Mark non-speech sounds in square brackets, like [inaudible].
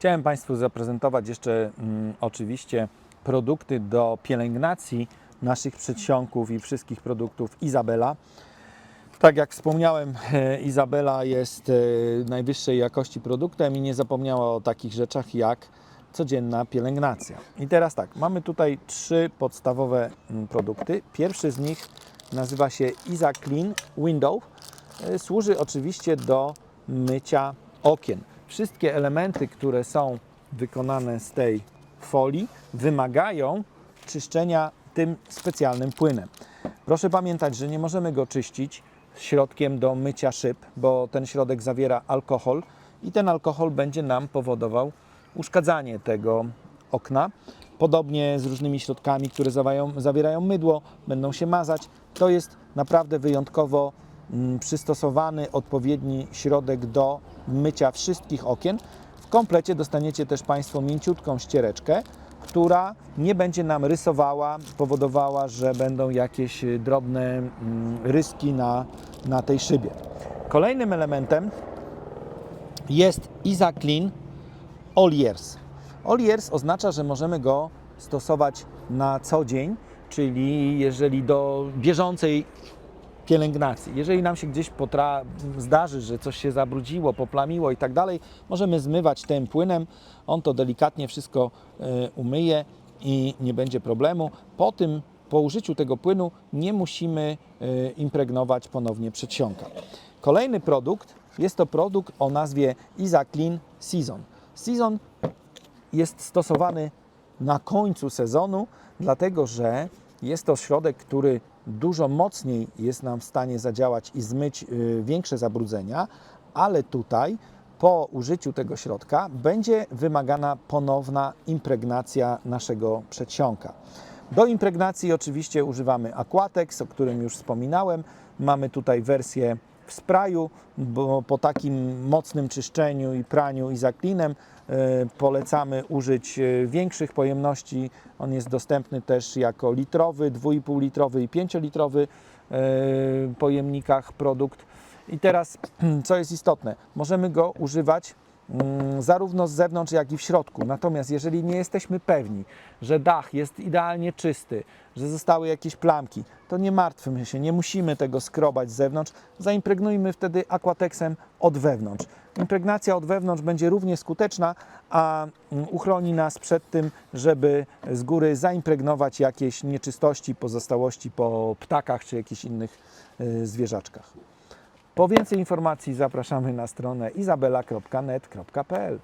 Chciałem Państwu zaprezentować jeszcze mm, oczywiście produkty do pielęgnacji naszych przedsionków i wszystkich produktów Izabela. Tak jak wspomniałem, e, Izabela jest e, najwyższej jakości produktem i nie zapomniała o takich rzeczach jak codzienna pielęgnacja. I teraz tak, mamy tutaj trzy podstawowe mm, produkty. Pierwszy z nich nazywa się Iza Clean Window. E, Służy oczywiście do mycia okien. Wszystkie elementy, które są wykonane z tej folii, wymagają czyszczenia tym specjalnym płynem. Proszę pamiętać, że nie możemy go czyścić środkiem do mycia szyb, bo ten środek zawiera alkohol i ten alkohol będzie nam powodował uszkadzanie tego okna. Podobnie z różnymi środkami, które zawają, zawierają mydło, będą się mazać. To jest naprawdę wyjątkowo przystosowany, odpowiedni środek do mycia wszystkich okien. W komplecie dostaniecie też Państwo mięciutką ściereczkę, która nie będzie nam rysowała, powodowała, że będą jakieś y, drobne mm, ryski na, na tej szybie. Kolejnym elementem jest Iza Clean All Years. All Years oznacza, że możemy go stosować na co dzień, czyli jeżeli do bieżącej pielęgnacji. Jeżeli nam się gdzieś potra- zdarzy, że coś się zabrudziło, poplamiło i tak dalej, możemy zmywać tym płynem. On to delikatnie wszystko e, umyje i nie będzie problemu. Po tym, po użyciu tego płynu nie musimy e, impregnować ponownie przedsionka. Kolejny produkt jest to produkt o nazwie Iza Clean Season. Season jest stosowany na końcu sezonu, dlatego że jest to środek, który dużo mocniej jest nam w stanie zadziałać i zmyć y, większe zabrudzenia, ale tutaj po użyciu tego środka będzie wymagana ponowna impregnacja naszego przedsionka. Do impregnacji oczywiście używamy Aquatex, o którym już wspominałem. Mamy tutaj wersję w sprayu, bo po takim mocnym czyszczeniu i praniu i zaklinem e, polecamy użyć e, większych pojemności. On jest dostępny też jako litrowy, 2,5 litrowy i 5 litrowy e, pojemnikach produkt. I teraz, [clears throat] co jest istotne, możemy go używać zarówno z zewnątrz, jak i w środku. Natomiast jeżeli nie jesteśmy pewni, że dach jest idealnie czysty, że zostały jakieś plamki, to nie martwmy się, nie musimy tego skrobać z zewnątrz. Zaimpregnujmy wtedy aquatexem od wewnątrz. Impregnacja od wewnątrz będzie równie skuteczna, a mm, uchroni nas przed tym, żeby z góry zaimpregnować jakieś nieczystości, pozostałości po ptakach czy jakichś innych y, zwierzaczkach. Po więcej informacji zapraszamy na stronę izabela.net.pl.